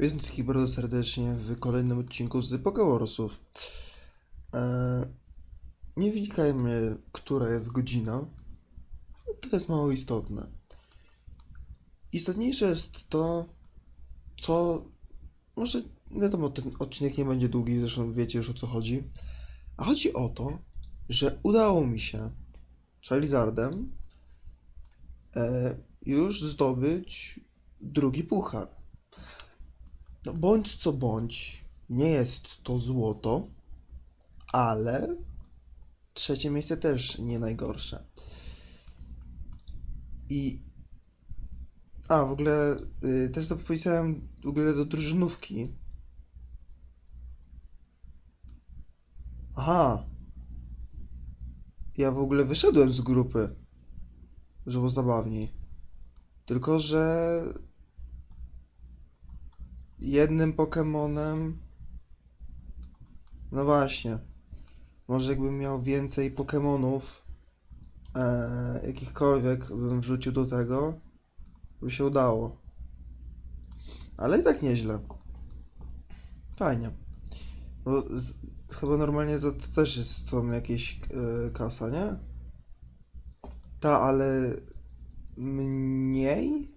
Witam wszystkich bardzo serdecznie w kolejnym odcinku z Pokewarsów. Eee, nie wnikajmy, która jest godzina. To jest mało istotne. Istotniejsze jest to, co. Może wiadomo, ten odcinek nie będzie długi, zresztą wiecie już o co chodzi. A chodzi o to, że udało mi się Charizardem e, już zdobyć drugi puchar. No bądź co bądź, nie jest to złoto, ale trzecie miejsce też nie najgorsze. I. A, w ogóle y, też zapisałem w ogóle do drużynówki. Aha. Ja w ogóle wyszedłem z grupy, żeby zabawniej. Tylko, że jednym Pokemonem. No właśnie. Może jakbym miał więcej Pokemonów, e, jakichkolwiek, bym wrzucił do tego, by się udało. Ale i tak nieźle. Fajnie. Bo z, chyba normalnie za to też jest są jakieś e, kasa, nie? Ta, ale mniej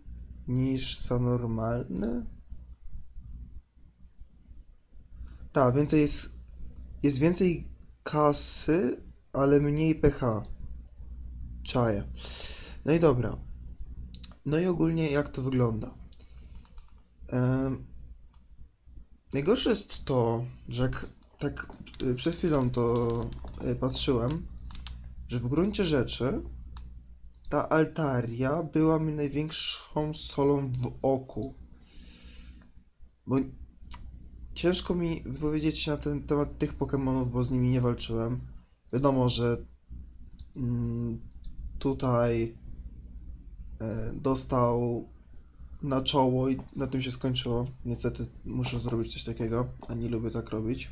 niż za normalny? Tak, więcej jest, jest więcej kasy, ale mniej pH. Czaję. No i dobra. No i ogólnie jak to wygląda? Najgorsze jest to, że jak tak y, przed chwilą to y, patrzyłem, że w gruncie rzeczy ta altaria była mi największą solą w oku. Bo ciężko mi wypowiedzieć się na ten temat tych Pokemonów, bo z nimi nie walczyłem. Wiadomo, że mm, tutaj e, dostał na czoło i na tym się skończyło. Niestety muszę zrobić coś takiego, a nie lubię tak robić.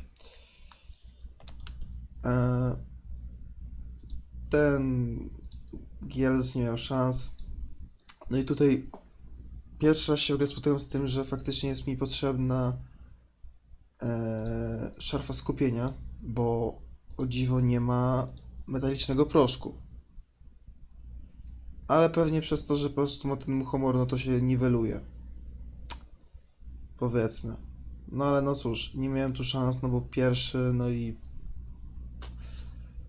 E, ten Gyarados nie miał szans. No i tutaj pierwszy raz się w ogóle spotkałem z tym, że faktycznie jest mi potrzebna e, szarfa skupienia, bo o dziwo nie ma metalicznego proszku. Ale pewnie przez to, że po prostu ma ten humor, no to się niweluje. Powiedzmy. No ale no cóż, nie miałem tu szans, no bo pierwszy, no i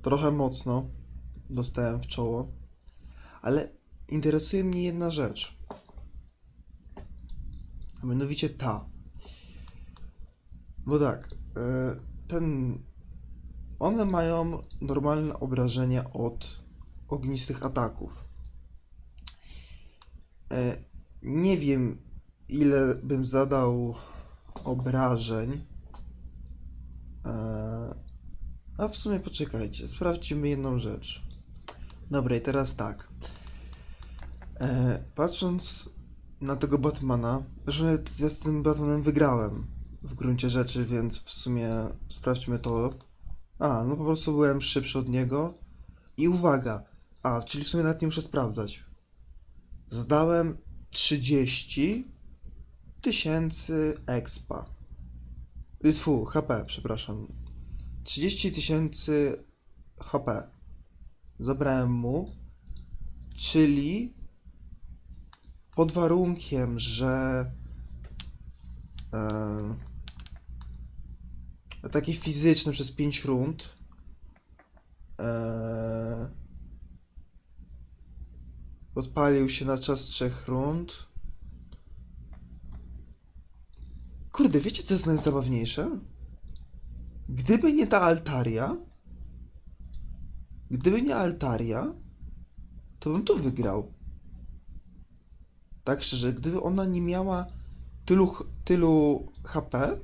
trochę mocno dostałem w czoło. Ale interesuje mnie jedna rzecz. A mianowicie ta. Bo tak, e, ten. One mają normalne obrażenia od ognistych ataków. E, Nie wiem, ile bym zadał obrażeń. E, A w sumie poczekajcie, sprawdźmy jedną rzecz. Dobra, i teraz tak. Patrząc na tego Batmana, że ja z tym Batmanem wygrałem w gruncie rzeczy, więc w sumie sprawdźmy to. A, no po prostu byłem szybszy od niego. I uwaga, a, czyli w sumie nawet nie muszę sprawdzać. Zdałem 30 tysięcy expa. Y, Tfu, HP, przepraszam. 30 tysięcy HP. Zabrałem mu, czyli pod warunkiem, że e, takie fizyczne przez 5 rund e, odpalił się na czas 3 rund. Kurde, wiecie co jest najzabawniejsze? Gdyby nie ta altaria, gdyby nie altaria, to bym tu wygrał. Tak szczerze, gdyby ona nie miała tylu, tylu HP,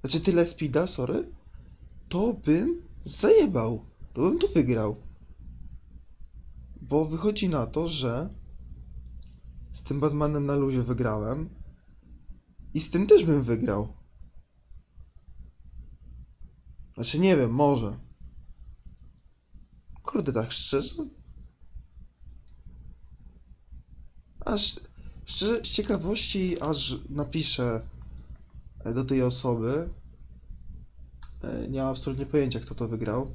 znaczy tyle speeda, sorry, to bym zajebał. To bym tu wygrał. Bo wychodzi na to, że z tym Batmanem na luzie wygrałem i z tym też bym wygrał. Znaczy nie wiem, może. Kurde, tak szczerze. Aż Szczerze, z ciekawości aż napiszę do tej osoby. E, Nie mam absolutnie pojęcia, kto to wygrał.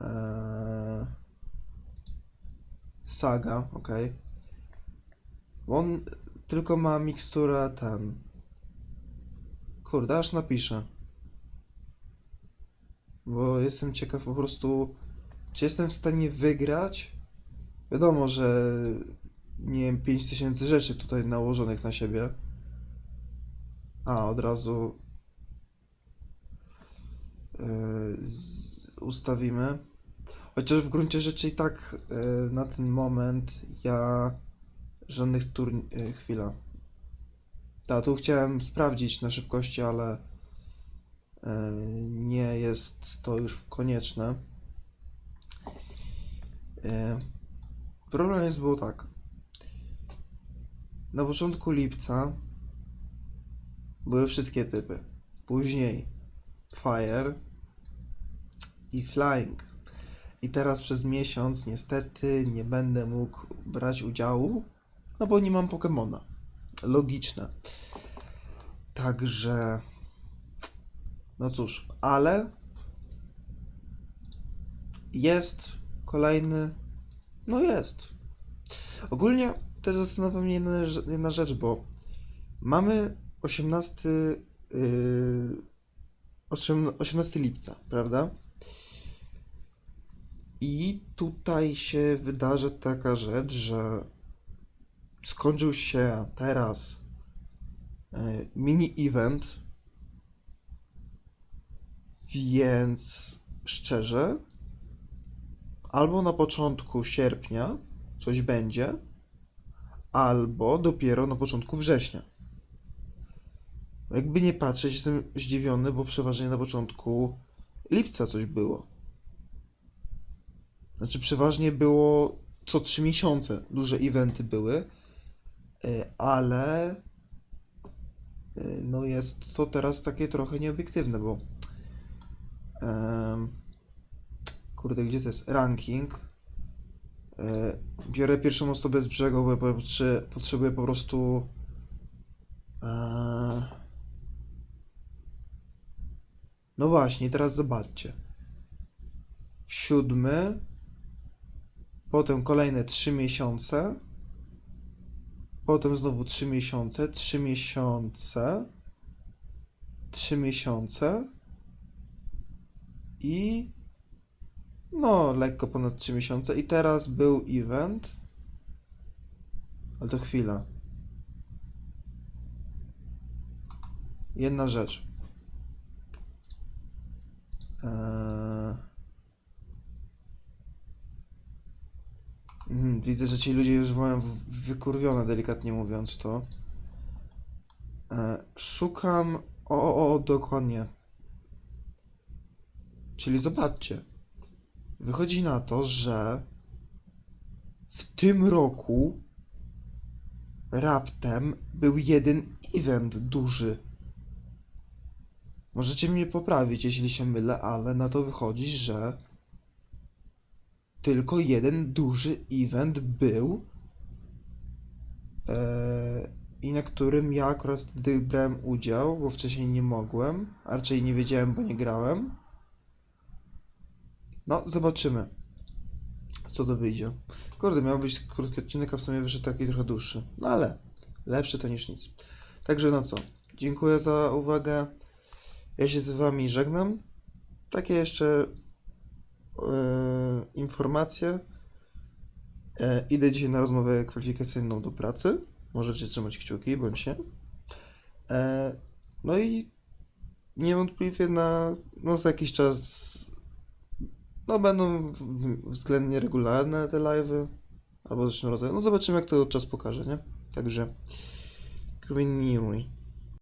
Eee... Saga, okej. On tylko ma miksturę ten. Kurde, aż napiszę. Bo jestem ciekaw po prostu, czy jestem w stanie wygrać. Wiadomo, że nie wiem, 5000 rzeczy tutaj nałożonych na siebie. A, od razu z, ustawimy. Chociaż w gruncie rzeczy i tak yy, na ten moment ja żadnych turn... Yy, chwila. Tak, tu chciałem sprawdzić na szybkości, ale nie jest to już konieczne. Problem jest było tak. Na początku lipca były wszystkie typy. Później Fire i Flying. I teraz przez miesiąc niestety nie będę mógł brać udziału, no bo nie mam Pokemona. Logiczne. Także. No cóż, ale jest kolejny. No jest. Ogólnie też zastanawia mnie jedna, jedna rzecz, bo mamy 18, yy, osiem- 18 lipca, prawda? I tutaj się wydarzy taka rzecz, że skończył się teraz yy, mini event, więc szczerze, albo na początku sierpnia coś będzie, albo dopiero na początku września. Jakby nie patrzeć, jestem zdziwiony, bo przeważnie na początku lipca coś było. Znaczy, przeważnie było co trzy miesiące duże eventy były, y, ale y, no jest to teraz takie trochę nieobiektywne, bo kurde, gdzie to jest ranking? E, Biorę pierwszą osobę z brzegu, bo potrze- potrzebuję po prostu. No właśnie, teraz zobaczcie. Siódmy, potem kolejne trzy miesiące, potem znowu trzy miesiące, trzy miesiące, trzy miesiące i no, lekko ponad 3 miesiące. I teraz był event. Ale to chwila. Jedna rzecz. Widzę, że ci ludzie już mają wykurwione, delikatnie mówiąc to. Eee, szukam. O, o, o, dokładnie. Czyli zobaczcie. Wychodzi na to, że w tym roku raptem był jeden event duży. Możecie mnie poprawić, jeśli się mylę, ale na to wychodzi, że tylko jeden duży event był eee, i na którym ja akurat wtedy brałem udział, bo wcześniej nie mogłem, a raczej nie wiedziałem, bo nie grałem. No, zobaczymy, co to wyjdzie. Kurde, miał być krótki odcinek, a w sumie wyszedł taki trochę dłuższy. No ale lepszy to niż nic. Także no co, dziękuję za uwagę. Ja się z wami żegnam. Takie jeszcze e, informacje. E, idę dzisiaj na rozmowę kwalifikacyjną do pracy. Możecie trzymać kciuki, bądź nie. E, no i niewątpliwie na, no za jakiś czas no będą w- w- względnie regularne te live'y, albo zresztą rodzaju. No zobaczymy jak to czas pokaże, nie? Także, Green